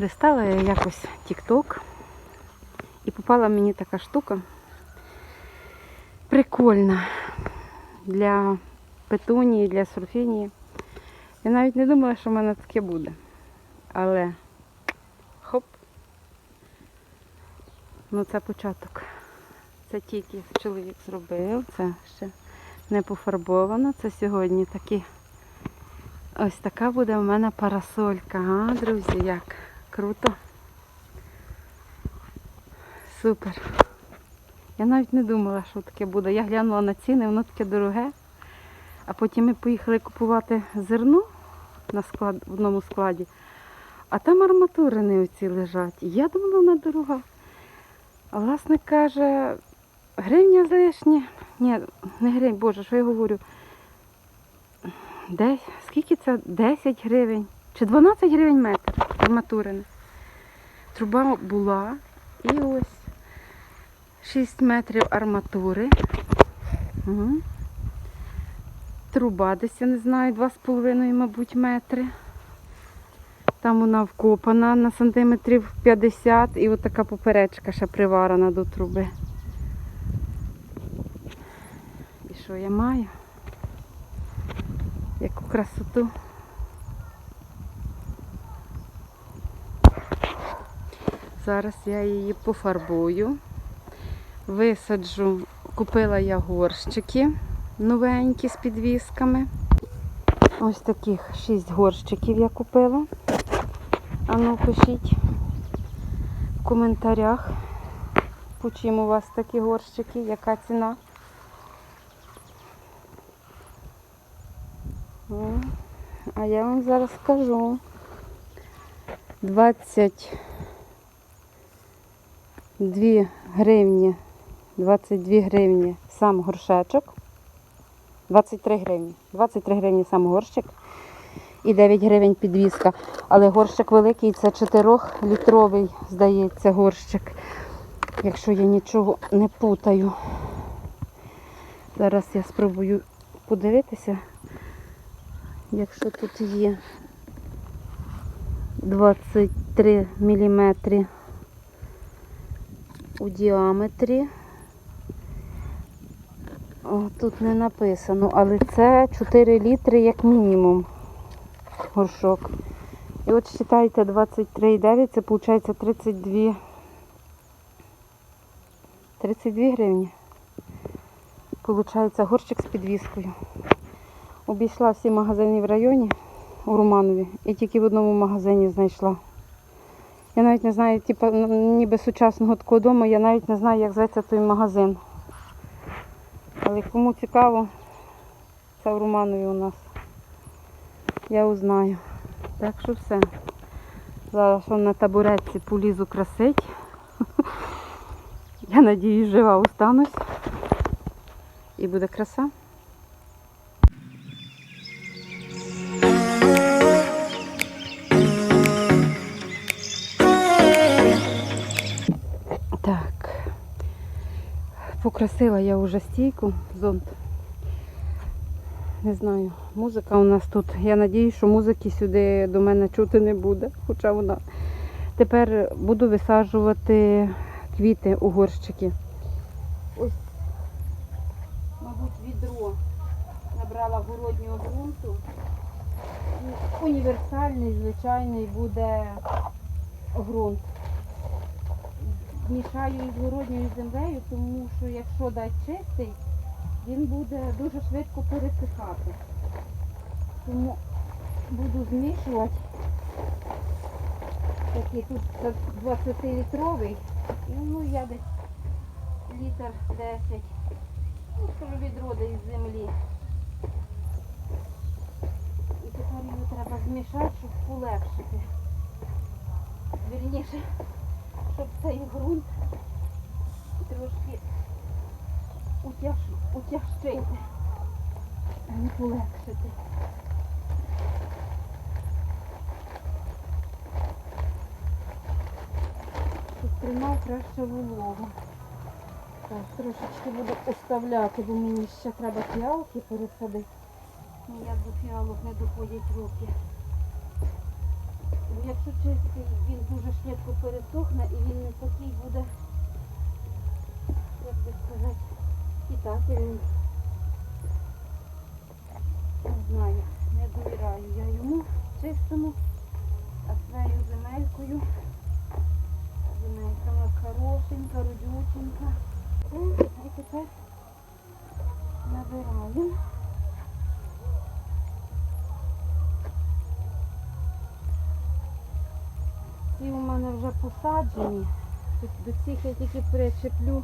Листала я якось TikTok і попала мені така штука прикольна для петунії, для сурфінії. Я навіть не думала, що в мене таке буде. Але хоп. Ну це початок. Це тільки чоловік зробив, це ще не пофарбовано. Це сьогодні такі. Ось така буде в мене парасолька, а, друзі, як круто. Супер. Я навіть не думала, що таке буде. Я глянула на ціни, воно таке дороге. А потім ми поїхали купувати зерно на склад, в одному складі. А там арматурини оці лежать. Я думала, вона дорога. А власник каже, гривня лишня. Ні, не гривень, боже, що я говорю. Десь, скільки це? 10 гривень чи 12 гривень метр арматурини. Труба була і ось 6 метрів арматури. Угу. Труба десь, я не знаю, 2,5, мабуть, метри. Там вона вкопана на сантиметрів 50 і от така поперечка ще приварена до труби. І що я маю? Яку красоту. Зараз я її пофарбую. Висаджу, купила я горщики новенькі з підвісками. Ось таких 6 горщиків я купила. А ну пишіть в коментарях, по чим у вас такі горщики, яка ціна. А я вам зараз скажу. 22 гривні. 22 гривні сам горшечок. 23 гривні. 23 гривні сам горщик і 9 гривень підвіска. Але горщик великий, це 4-літровий, здається, горщик. Якщо я нічого не путаю. Зараз я спробую подивитися, якщо тут є 23 мм у діаметрі. О, тут не написано, але це 4 літри як мінімум горшок. І от вважайте 23,9, це виходить 32 32 гривні. Получається горщик з підвіскою. Обійшла всі магазини в районі у Романові і тільки в одному магазині знайшла. Я навіть не знаю, типу, ніби сучасного такого дому, я навіть не знаю, як зветься той магазин. Але кому цікаво, це в Романові у нас. Я узнаю. Так що все. Зараз он на табуретці полізу красить. Я надіюсь, жива останусь. І буде краса. Покрасила я вже стійку, зонт. Не знаю, музика у нас тут. Я надію, що музики сюди до мене чути не буде. Хоча вона. Тепер буду висаджувати квіти у горщики. Ось, мабуть, відро набрала городнього ґрунту. Універсальний, звичайний буде ґрунт. Мішаю із городньою землею, тому що якщо дати чистий, він буде дуже швидко пересихати. Тому буду змішувати. Такий тут 20-літровий. І ну я десь літр 10. Ну, скажу відро десь з землі. І тепер його треба змішати, щоб полегшити. Вірніше, щоб цей ґрунт трошки утяж, утяжчити, а не полегшити. Щоб тримав краще вологу. Так, трошечки буду оставляти, бо мені ще треба фіалки пересадити. Ніяк до фіалок не доходять руки. Як сучистий, він дуже швидко пересохне і він не такий буде, як би сказати, питательний. Не знаю, не довіряю я йому чистому, а своєю земелькою. Земелька нас хорошенька, родюченька. І тепер набираємо. Вже посаджені. До цих я тільки причеплю.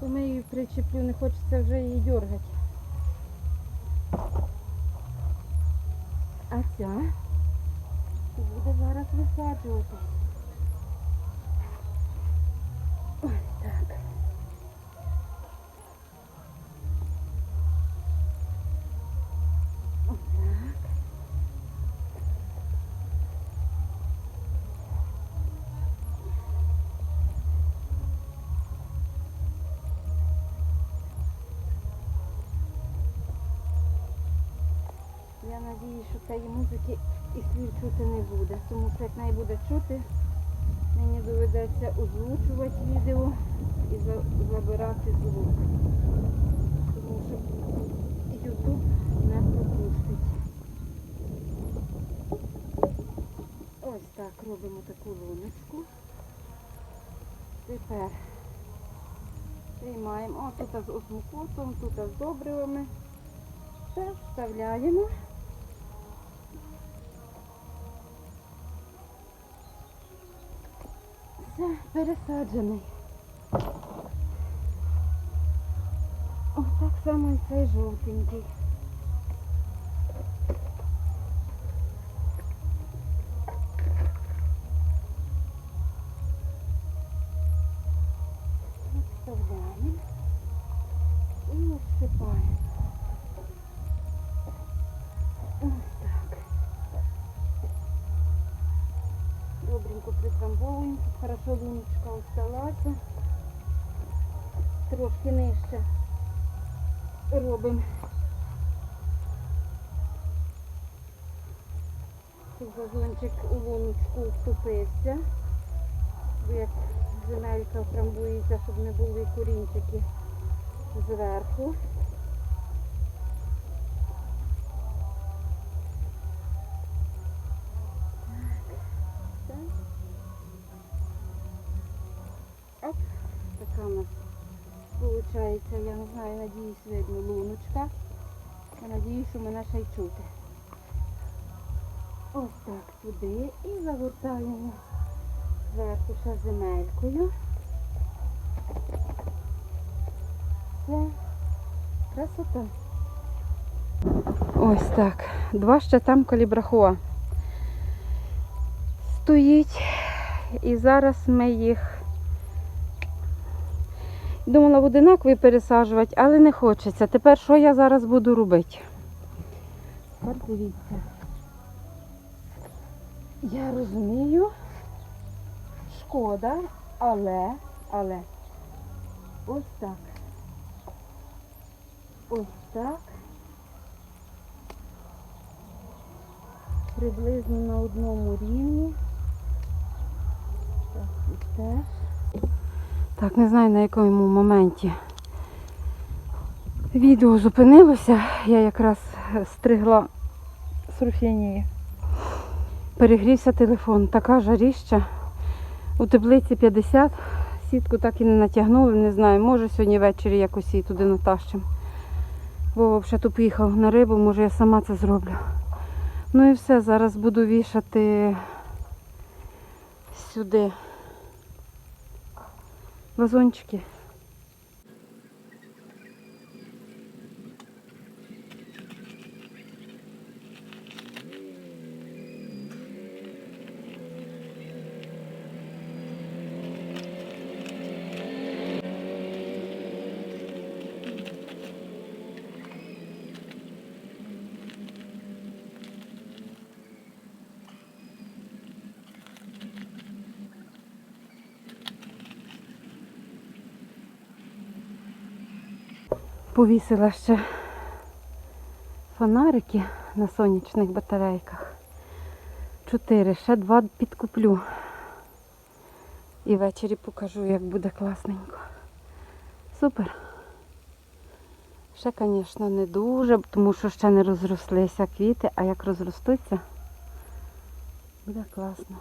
то ми її причеплю, не хочеться вже її дергати. А ця буде зараз висаджуватись. Я що цієї музики і слів чути не буде. Тому що як неї буде чути, мені доведеться озвучувати відео і забирати звук. Тому що YouTube не пропустить. Ось так робимо таку луночку. Тепер приймаємо. О, тут з осмокотом, тут з добривами. Все вставляємо. Пересаджений. Ось так само і цей жовтенький. Трошки нижче робимо. Тут вазончик у луночку вступився. Як земелька втрамбується, щоб не були корінчики зверху. Так. Оп, така у нас виходить, я не знаю, надіюсь, видно луночка. Я надіюсь, що мене ще й чути. Ось так туди і загортаємо зверху ще земелькою. Це красота. Ось так. Два ще там калібрахуа стоїть. І зараз ми їх думала в одинакові пересаджувати, але не хочеться. Тепер що я зараз буду робити? Тепер дивіться. Я розумію, шкода, але, але ось так. Ось так. Приблизно на одному рівні. Так, і теж. Так, не знаю на якому моменті відео зупинилося. Я якраз стригла сурфінії. Перегрівся телефон. Така жаріща. У теплиці 50. Сітку так і не натягнули, не знаю. Може сьогодні ввечері якось її туди натащимо. Вова вже тут поїхав на рибу, може я сама це зроблю. Ну і все, зараз буду вішати сюди вазончики. Повісила ще фонарики на сонячних батарейках. Чотири. Ще два підкуплю. І ввечері покажу, як буде класненько. Супер. Ще, звісно, не дуже, тому що ще не розрослися квіти, а як розростуться, буде класно.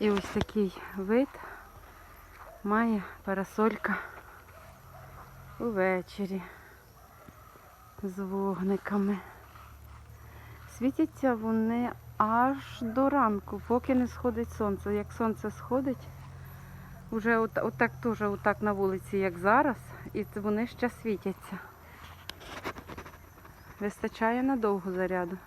І ось такий вид має парасолька увечері з вогниками. Світяться вони аж до ранку, поки не сходить сонце. Як сонце сходить, вже от, отак теж отак на вулиці, як зараз, і вони ще світяться. Вистачає надовго заряду.